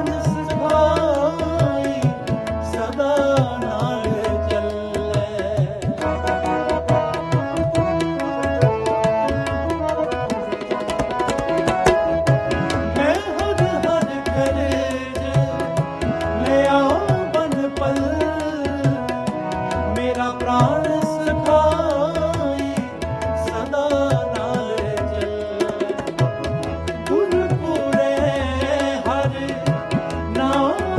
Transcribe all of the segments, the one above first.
Yalnızlık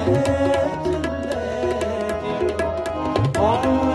ਚੁੱਲੇ ਚੁੱਲੇ ਦੀ ਆਉਂ